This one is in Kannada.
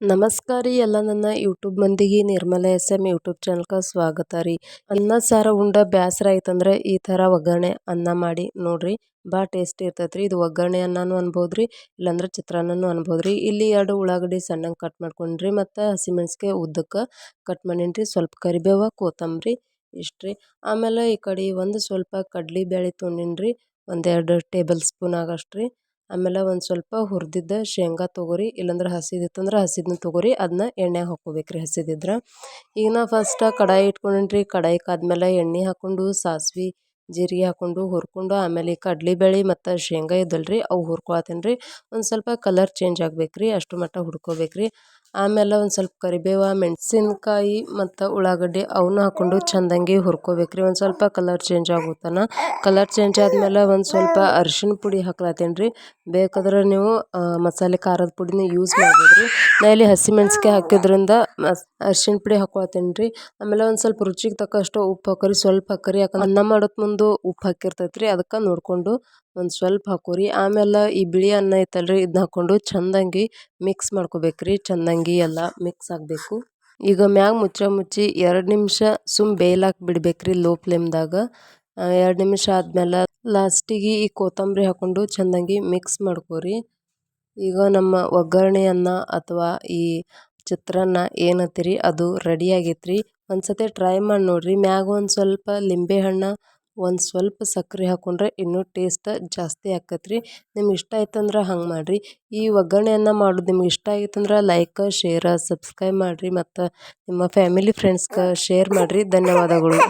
ನಮಸ್ಕಾರ ರೀ ಎಲ್ಲ ನನ್ನ ಯೂಟ್ಯೂಬ್ ಮಂದಿಗೆ, ನಿರ್ಮಲ ಎಸ್ ಎಂ ಯೂಟ್ಯೂಬ್ ಚಾನಲ್ಗೆ ಸ್ವಾಗತ ರೀ. ಅನ್ನ, ಸಾರ, ಉಂಡ ಬೇಸರ ಆಯ್ತಂದ್ರೆ ಈ ಥರ ಒಗ್ಗರಣೆ ಅನ್ನ ಮಾಡಿ ನೋಡ್ರಿ. ಭಾಳ ಟೇಸ್ಟಿ ಇರ್ತೈತೆ ರೀ. ಇದು ಒಗ್ಗರಣೆ ಅನ್ನನೂ ಅನ್ಬೋದು ರೀ, ಇಲ್ಲಾಂದ್ರೆ ಚಿತ್ರಾನ್ನನೂ ಅನ್ಬೋದು ರೀ. ಇಲ್ಲಿ ಎರಡು ಉಳ್ಳಾಗಡ್ಡಿ ಸಣ್ಣಂಗೆ ಕಟ್ ಮಾಡ್ಕೊಂಡ್ರಿ ಮತ್ತು ಹಸಿಮೆಣ್ಸಿಕಾಯಿ ಉದ್ದಕ್ಕೆ ಕಟ್ ಮಾಡೀನಿ ಸ್ವಲ್ಪ ಕರಿಬೇವು, ಕೊತ್ತಂಬರಿ ಇಷ್ಟು ರೀ. ಆಮೇಲೆ ಈ ಕಡೆ ಒಂದು ಸ್ವಲ್ಪ ಕಡ್ಲೆ ಬೇಳೆ ತೊಗೊಂಡಿನಿ ರೀ. ಒಂದೆರಡು ಟೇಬಲ್ ಸ್ಪೂನ್ ಆಗಷ್ಟು ರೀ. ಆಮೇಲೆ ಒಂದು ಸ್ವಲ್ಪ ಹುರಿದಿದ್ದ ಶೇಂಗಾ ತೊಗೋರಿ, ಇಲ್ಲಾಂದ್ರೆ ಹಸಿದಿತ್ತಂದ್ರೆ ಹಸಿದನ್ನ ತೊಗೋರಿ ಅದನ್ನ ಎಣ್ಣೆಗೆ ಹಾಕ್ಕೋಬೇಕು ರೀ ಹಸಿದಿದ್ರೆ ಈಗ ನಾ ಫಸ್ಟ್ ಕಡಾಯಿ ಇಟ್ಕೊಂಡೀನಿ ರೀ ಕಡಾಯಿ ಕಾದ್ಮೇಲೆ ಎಣ್ಣೆ ಹಾಕ್ಕೊಂಡು ಸಾಸ್ವೆ, ಜೀರಿಗೆ ಹಾಕ್ಕೊಂಡು ಹುರ್ಕೊಂಡು, ಆಮೇಲೆ ಈ ಕಡ್ಲೆಬೇಳೆ ಮತ್ತು ಶೇಂಗಾ ಇದ್ದಲ್ಲ ರೀ ಅವು ಹುರ್ಕೊಳತ್ತೀನಿ ರೀ ಒಂದು ಸ್ವಲ್ಪ ಕಲರ್ ಚೇಂಜ್ ಆಗ್ಬೇಕು ರೀ ಅಷ್ಟು ಮಟ್ಟ ಹುರ್ಕೊಬೇಕು ರೀ ಆಮೇಲೆ ಒಂದು ಸ್ವಲ್ಪ ಕರಿಬೇವು, ಮೆಣಸಿನ್ಕಾಯಿ ಮತ್ತು ಉಳ್ಳಾಗಡ್ಡಿ ಅವನ್ನ ಹಾಕ್ಕೊಂಡು ಚಂದಂಗೆ ಹುರ್ಕೊಬೇಕು ರೀ ಒಂದು ಸ್ವಲ್ಪ ಕಲರ್ ಚೇಂಜ್ ಆಗೋ ಕಲರ್ ಚೇಂಜ್ ಆದಮೇಲೆ ಒಂದು ಸ್ವಲ್ಪ ಅರ್ಶಿನ ಪುಡಿ ಹಾಕ್ಲತ್ತೀನಿ ರೀ ಬೇಕಾದ್ರೆ ನೀವು ಮಸಾಲೆ ಖಾರದ ಪುಡಿನ ಯೂಸ್ ಮಾಡ್ಬೋದು ರೀ ನಾ ಇಲ್ಲಿ ಹಸಿಮೆಣ್ಸಿಕಾಯಿ ಹಾಕಿದ್ರಿಂದ ಮಸ್, ಅರ್ಶಿಣ ಪುಡಿ ಹಾಕ್ಕೊಳತ್ತೀನಿ ರೀ ಆಮೇಲೆ ಒಂದು ಸ್ವಲ್ಪ ರುಚಿಗೆ ತಕ್ಕಷ್ಟು ಉಪ್ಪು ಹಾಕೋರಿ ಸ್ವಲ್ಪ ಹಾಕೋರಿ ಯಾಕಂದ್ರೆ ಅನ್ನ ಮಾಡೋದು ಮುಂದೆ ಉಪ್ಪು ಹಾಕಿರ್ತೈತೆ ರೀ ಅದಕ್ಕೆ ನೋಡಿಕೊಂಡು ಒಂದು ಸ್ವಲ್ಪ ಹಾಕೋರಿ. ಆಮೇಲೆ ಈ ಬಿಳಿ ಅನ್ನ ಐತಲ್ಲ ರೀ ಇದನ್ನ ಹಾಕ್ಕೊಂಡು ಚಂದಂಗಿ ಮಿಕ್ಸ್ ಮಾಡ್ಕೋಬೇಕು ರೀ ಚಂದಂಗಿ ಎಲ್ಲ ಮಿಕ್ಸ್ ಆಗಬೇಕು. ಈಗ ಮ್ಯಾಗ ಮುಚ್ಚ ಮುಚ್ಚಿ ಎರಡು ನಿಮಿಷ ಸುಮ್ ಬೇಯ್ಲಾಕೆ ಬಿಡ್ಬೇಕು ರೀ ಲೋ ಫ್ಲೇಮ್ದಾಗ ಎರಡು ನಿಮಿಷ ಆದ್ಮೇಲೆ ಲಾಸ್ಟಿಗೆ ಈ ಕೊತ್ತಂಬರಿ ಹಾಕ್ಕೊಂಡು ಚಂದಂಗಿ ಮಿಕ್ಸ್ ಮಾಡ್ಕೋರಿ. ಈಗ ನಮ್ಮ ಒಗ್ಗರಣೆ ಅನ್ನ ಅಥವಾ ಈ ಚಿತ್ರಾನ್ನ ಏನತ್ತೀರಿ ಅದು ರೆಡಿ ಆಗೈತೆ ರೀ ಒಂದು ಸತಿ ಟ್ರೈ ಮಾಡಿ ನೋಡಿರಿ. ಮ್ಯಾಗ ಒಂದು ಸ್ವಲ್ಪ ಲಿಂಬೆಹಣ್ಣು ಒಂದು ಸ್ವಲ್ಪ ಸಕ್ಕರೆ ಹಾಕೊಂಡ್ರೆ ಇನ್ನೂ ಟೇಸ್ಟ್ ಜಾಸ್ತಿ ಆಕೈತೆ ರೀ ನಿಮ್ಗೆ ಇಷ್ಟ ಆಯ್ತಂದ್ರೆ ಹಂಗೆ ಮಾಡಿರಿ. ಈ ಒಗ್ಗರಣೆಯನ್ನು ಮಾಡೋದು ನಿಮ್ಗೆ ಇಷ್ಟ ಆಗಿತ್ತಂದ್ರೆ ಲೈಕ್ ಶೇರ ಸಬ್ಸ್ಕ್ರೈಬ್ ಮಾಡಿರಿ ಮತ್ತು ನಿಮ್ಮ ಫ್ಯಾಮಿಲಿ ಫ್ರೆಂಡ್ಸ್ಗೆ ಶೇರ್ ಮಾಡಿರಿ. ಧನ್ಯವಾದಗಳು.